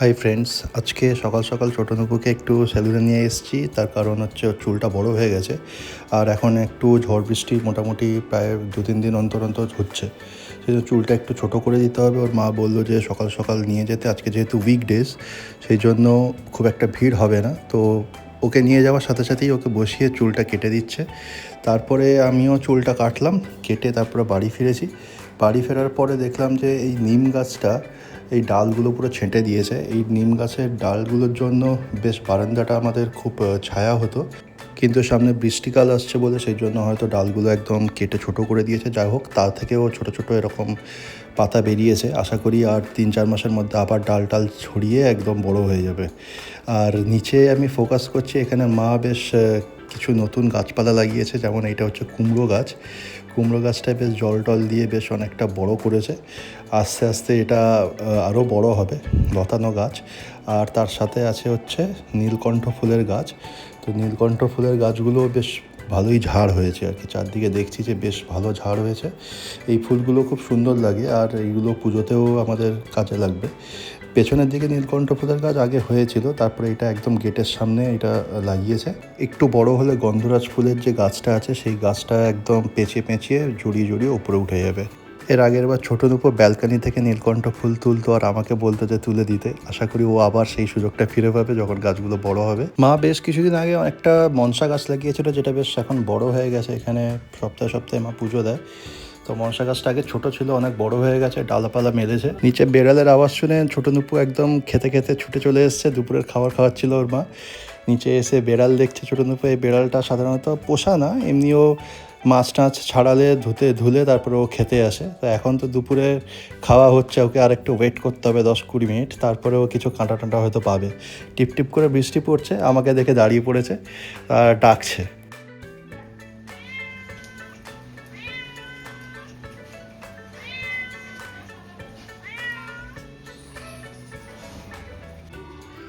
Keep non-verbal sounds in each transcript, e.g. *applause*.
Hi friends আজকে সকাল সকাল ছোটনুপুকে একটু সেলুনে নিয়ে এসেছি। তার কারণ হচ্ছে চুলটা বড় হয়ে গেছে। আর এখন একটু ঝড় বৃষ্টি মোটামুটি প্রায় দু তিন দিন অন্তর অন্তর হচ্ছে। সেই চুলটা একটু ছোট করে দিতে হবে। ওর মা বলল যে সকাল সকাল নিয়ে যেতে। আজকে যেহেতু উইকডেজ সেই জন্য খুব একটা ভিড় হবে না। তো ওকে নিয়ে যাওয়ার সাথে সাথেই ওকে বসিয়ে চুলটা কেটে দিচ্ছে। তারপরে আমিও চুলটা কাটলাম, কেটে তারপরে বাড়ি ফিরেছি। বাড়ি ফেরার পরে দেখলাম যে এই নিম গাছটা এই ডালগুলো পুরো ছেঁটে দিয়েছে। এই নিম গাছের ডালগুলোর জন্য বেশ বারান্দাটা আমাদের খুব ছায়া হতো। কিন্তু সামনে বৃষ্টিকাল আসছে বলে সেই জন্য হয়তো ডালগুলো একদম কেটে ছোট করে দিয়েছে। যাই হোক, তা থেকেও ছোট ছোট এরকম পাতা বেরিয়েছে। আশা করি আর তিন চার মাসের মধ্যে আবার ডাল টাল ছড়িয়ে একদম বড় হয়ে যাবে। আর নিচে আমি ফোকাস করছি, এখানে মা বেশ কিছু নতুন গাছপালা লাগিয়েছে, যেমন এটা হচ্ছে কুমড়ো গাছ। কুমড়ো গাছটায় বেশ জল টল দিয়ে বেশ অনেকটা বড় করেছে। আস্তে আস্তে এটা আরও বড় হবে, লতানো গাছ। আর তার সাথে আছে হচ্ছে নীলকণ্ঠ ফুলের গাছ। তো নীলকণ্ঠ ফুলের গাছগুলো বেশ ভালোই ঝাড় হয়েছে আর কি। চারদিকে দেখছি যে বেশ ভালো ঝাড় হয়েছে। এই ফুলগুলো খুব সুন্দর লাগে, আর এইগুলো পুজোতেও আমাদের কাজে লাগবে। পেছনের দিকে নীলকণ্ঠ ফুলের গাছ আগে হয়েছিল, তারপরে এটা একদম গেটের সামনে এটা লাগিয়েছে। একটু বড় হলে গন্ধরাজ ফুলের যে গাছটা আছে, সেই গাছটা একদম পেঁচিয়ে পেঁচিয়ে জড়িয়ে জড়িয়ে উপরে উঠে যাবে। এর আগের বার ছোটোর উপর ব্যালকানি থেকে নীলকণ্ঠ ফুল তুলতো আর আমাকে বলতো যে তুলে দিতে। আশা করি ও আবার সেই সুযোগটা ফিরে পাবে যখন গাছগুলো বড় হবে। মা বেশ কিছুদিন আগে একটা মনসা গাছ লাগিয়েছিল, যেটা বেশ এখন বড় হয়ে গেছে। এখানে সপ্তাহে সপ্তাহে মা পুজো দেয়। তো মনসা গাছটা আগে ছোট ছিল, অনেক বড় হয়ে গেছে, ডালাপালা মেরেছে। নিচে বেড়ালের আওয়াজ শুনে ছোট নুপু একদম খেতে খেতে ছুটে চলে এসছে, দুপুরের খাবার খাওয়াচ্ছিল ওর মা। নিচে এসে বেড়াল দেখছে ছোট নুপু, এই বেড়ালটা সাধারণত পোষা না, এমনিও মাছ টাছ ছাড়ালে ধুতে ধুলে তারপরে ও খেতে আসে। তো এখন তো দুপুরে খাওয়া হচ্ছে, ওকে আর একটু ওয়েট করতে হবে দশ কুড়ি মিনিট তারপরে ও কিছু কাঁটা টাঁটা হয়তো পাবে। টিপ টিপ করে বৃষ্টি পড়ছে, আমাকে দেখে দাঁড়িয়ে পড়েছে, আর ডাকছে।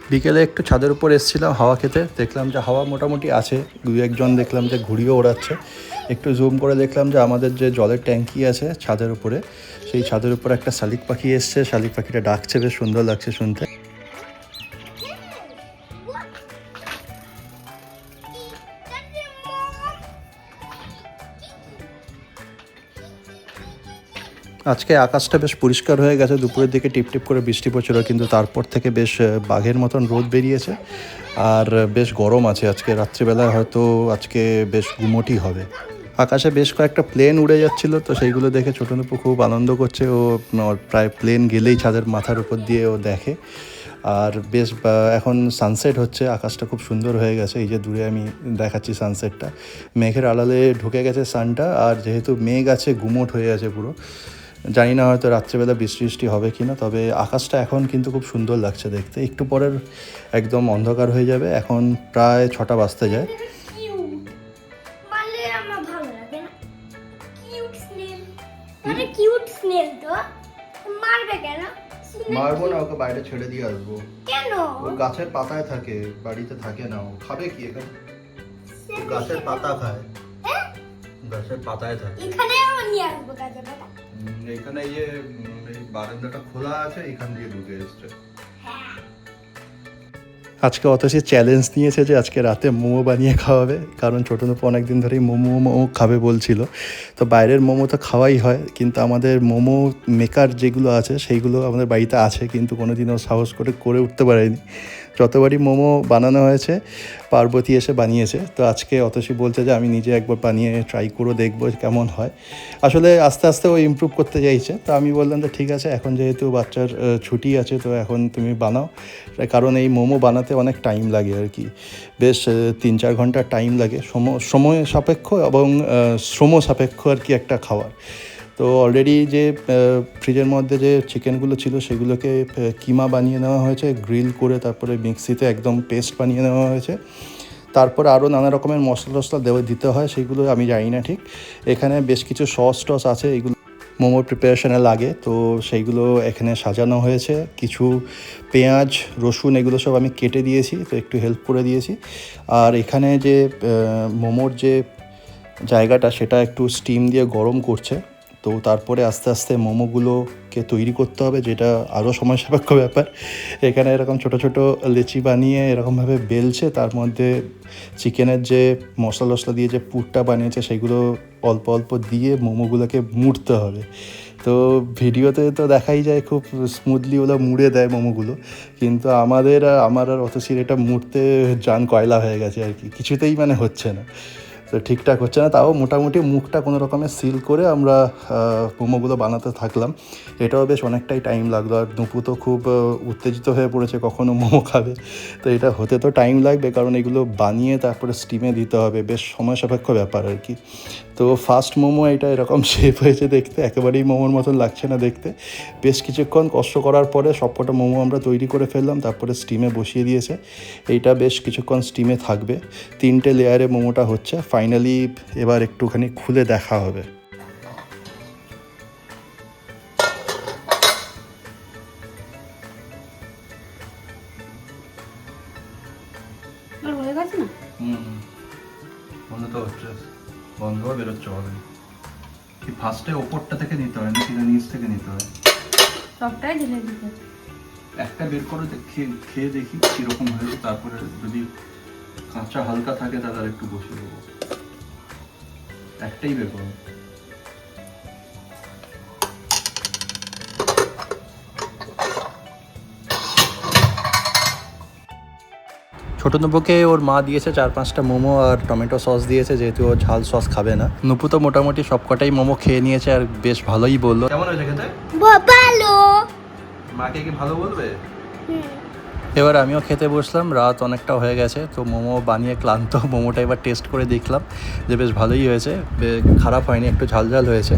বিকেলে একটু ছাদের উপর এসেছিলাম হাওয়া খেতে। দেখলাম যে হাওয়া মোটামুটি আছে। দুই একজন দেখলাম যে ঘুরিয়ে ওড়াচ্ছে। একটু জুম করে দেখলাম যে আমাদের যে জলের ট্যাঙ্কি আছে ছাদের উপরে, সেই ছাদের উপর একটা শালিক পাখি এসছে। শালিক পাখিটা ডাকছে, বেশ সুন্দর লাগছে শুনতে। আজকে আকাশটা বেশ পরিষ্কার হয়ে গেছে, দুপুরের দিকে টিপ টিপ করে বৃষ্টি পড়ছিল, কিন্তু তারপর থেকে বেশ বাঘের মতন রোদ বেরিয়েছে। আর বেশ গরম আছে আজকে, রাত্রিবেলায় হয়তো আজকে বেশ গুমোটি হবে। আকাশে বেশ কয়েকটা প্লেন উড়ে যাচ্ছিল, তো সেইগুলো দেখে ছোটো নুপু খুব আনন্দ করছে। ও প্রায় প্লেন গেলেই ছাদের মাথার উপর দিয়ে ও দেখে। আর বেশ এখন সানসেট হচ্ছে, আকাশটা খুব সুন্দর হয়ে গেছে। এই যে দূরে আমি দেখাচ্ছি সানসেটটা মেঘের আড়ালে ঢুকে গেছে সানটা আর যেহেতু মেঘ আছে, গুমোট হয়ে আছে পুরো। জানি না হয়তো রাত্রেবেলা বৃষ্টি বৃষ্টি হবে কি না তবে আকাশটা এখন কিন্তু খুব সুন্দর লাগছে দেখতে। একটু পরের একদম অন্ধকার হয়ে যাবে এখন প্রায় ছটা বাজতে যায়। কিউট মারলে আমার ভালো লাগে না কিউট স্নেল কিউট স্নেল তো মারবে কেন Snail মারবো না ওকে বাইরে ছেড়ে দিয়ে আসব। কেন? ও গাছের পাতায় থাকে বাড়িতে থাকে না ও খাবে কি এখানে? ও গাছের পাতা খায়। হ্যাঁ? গাছের পাতায় থাকে। এখানে নিয়ে আসব কাজে পাতা এইখানে এই যে বারান্দাটা খোলা আছে এখান দিয়ে ঢুকে এসছে। আজকে অতসী চ্যালেঞ্জ নিয়েছে যে আজকে রাতে মোমো বানিয়ে খাওয়াবে। কারণ ছোটো নুপু অনেকদিন ধরেই মোমো মোমো খাবে বলছিল। তো বাইরের মোমো তো খাওয়াই হয়, কিন্তু আমাদের মোমো মেকার যেগুলো আছে, সেইগুলো আমাদের বাড়িতে আছে, কিন্তু কোনোদিনও সাহস করে করে উঠতে পারেনি। যতবারই মোমো বানানো হয়েছে, পার্বতী এসে বানিয়েছে। তো আজকে অতসী বলছে যে আমি নিজে একবার বানিয়ে ট্রাই করে দেখব কেমন হয়। আসলে আস্তে আস্তে ও ইমপ্রুভ করতে চাইছে। তো আমি বললাম যে ঠিক আছে, এখন যেহেতু বাচ্চার ছুটি আছে, তো এখন তুমি বানাও। কারণ এই মোমো বানাতে অনেক টাইম লাগে আর কি। বেশ তিন চার ঘণ্টা টাইম লাগে সম- সময় সাপেক্ষ এবং শ্রম সাপেক্ষ আর কি একটা খাবার তো অলরেডি যে ফ্রিজের মধ্যে যে চিকেনগুলো ছিল সেগুলোকে কিমা বানিয়ে নেওয়া হয়েছে গ্রিল করে তারপরে মিক্সিতে একদম পেস্ট বানিয়ে নেওয়া হয়েছে। তারপর আরও নানা রকমের মশলা টশলা দেওয়া, দিতে হয়, সেগুলো আমি জানি না ঠিক। এখানে বেশ কিছু সস টস আছে, এগুলো মোমোর প্রিপারেশনে লাগে। তো সেইগুলো এখানে সাজানো হয়েছে। কিছু পেঁয়াজ, রসুন এগুলো সব আমি কেটে দিয়েছি, তো একটু হেল্প করে দিয়েছি। আর এখানে যে মোমোর যে জায়গাটা, সেটা একটু স্টিম দিয়ে গরম করছে। তো তারপরে আস্তে আস্তে মোমোগুলোকে তৈরি করতে হবে, যেটা আরও সময় সাপেক্ষ ব্যাপার। এখানে এরকম ছোট ছোট লেচি বানিয়ে এরকমভাবে বেলছে, তার মধ্যে চিকেনের যে মশলা টশলা দিয়ে যে পুরটা বানিয়েছে, সেগুলো অল্প অল্প দিয়ে মোমোগুলোকে মুড়তে হবে। তো ভিডিওতে তো দেখাই যায়, খুব স্মুথলি ওরা মুড়ে দেয় মোমোগুলো, কিন্তু আমাদের, আমার আর অত সিরেটা মুড়তে যান কয়লা হয়ে গেছে আর কি, কিছুতেই মানে হচ্ছে না। তো ঠিকঠাক হচ্ছে না। তাও মোটামুটি মুখটা কোনো রকমের সিল করে আমরা মোমোগুলো বানাতে থাকলাম। এটাও বেশ অনেকটাই টাইম লাগল। আর নুপু তো খুব উত্তেজিত হয়ে পড়েছে কখনো মোমো খাবে। তো এটা হতে তো টাইম লাগবে, কারণ এগুলো বানিয়ে তারপরে স্টিমে দিতে হবে। বেশ সময় সাপেক্ষ ব্যাপার আর কি। তো ফার্স্ট মোমো এটা এরকম *laughs* শেপ হয়েছে দেখতে একেবারেই মোমোর মতন লাগছে না দেখতে। বেশ কিছুক্ষণ কষ্ট করার পরে সবকটা মোমো আমরা তৈরি করে ফেললাম তারপরে স্টিমে বসিয়ে দিয়েছে। এইটা বেশ কিছুক্ষণ স্টিমে থাকবে। তিনটে লেয়ারে মোমোটা হচ্ছে। ফাইনালি এবার একটুখানি খুলে দেখা হবে। হয়ে গেছে না? হুম বন্ধ তো হচ্ছে। বন্ধ বেরোচ্ছে হবে কি ফার্স্টে ওপরটা থেকে নিতে হয় নাকি না নিচ থেকে নিতে হয়? সবটাই ঢেলে দিতে। একটা বের করে খেয়ে খেয়ে দেখি কীরকম হয়েছে তারপরে যদি কাঁচা হালকা থাকে তাহলে আর একটু বসে দেবো। একটাই বের করো। ছোট নুপুকে ওর মা দিয়েছে চার পাঁচটা মোমো আর টমেটো সস দিয়েছে যেহেতু ও ঝাল সস খাবে না। নুপু তো মোটামুটি সবকটাই মোমো খেয়ে নিয়েছে আর বেশ ভালোই বলল। কেমন হয়েছে খেতে? ভালো। মাকে কি ভালো বলবে? হুম। এবার আমিও খেতে বসলাম, রাত অনেকটা হয়ে গেছে, তো মোমো বানিয়ে ক্লান্ত *laughs* মোমোটা এবার টেস্ট করে দেখলাম যে বেশ ভালোই হয়েছে খারাপ হয়নি, একটু ঝালঝাল ঝাল হয়েছে,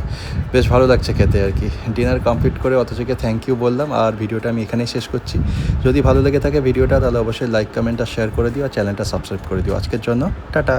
বেশ ভালো লাগছে খেতে আর কি। ডিনার কমপ্লিট করে অথচকে থ্যাংক ইউ বললাম আর ভিডিওটা আমি এখানেই শেষ করছি। যদি ভালো লেগে থাকে ভিডিওটা, তাহলে অবশ্যই লাইক কমেন্টটা শেয়ার করে দিও আর চ্যানেলটা সাবস্ক্রাইব করে দিও। আজকের জন্য, টাটা।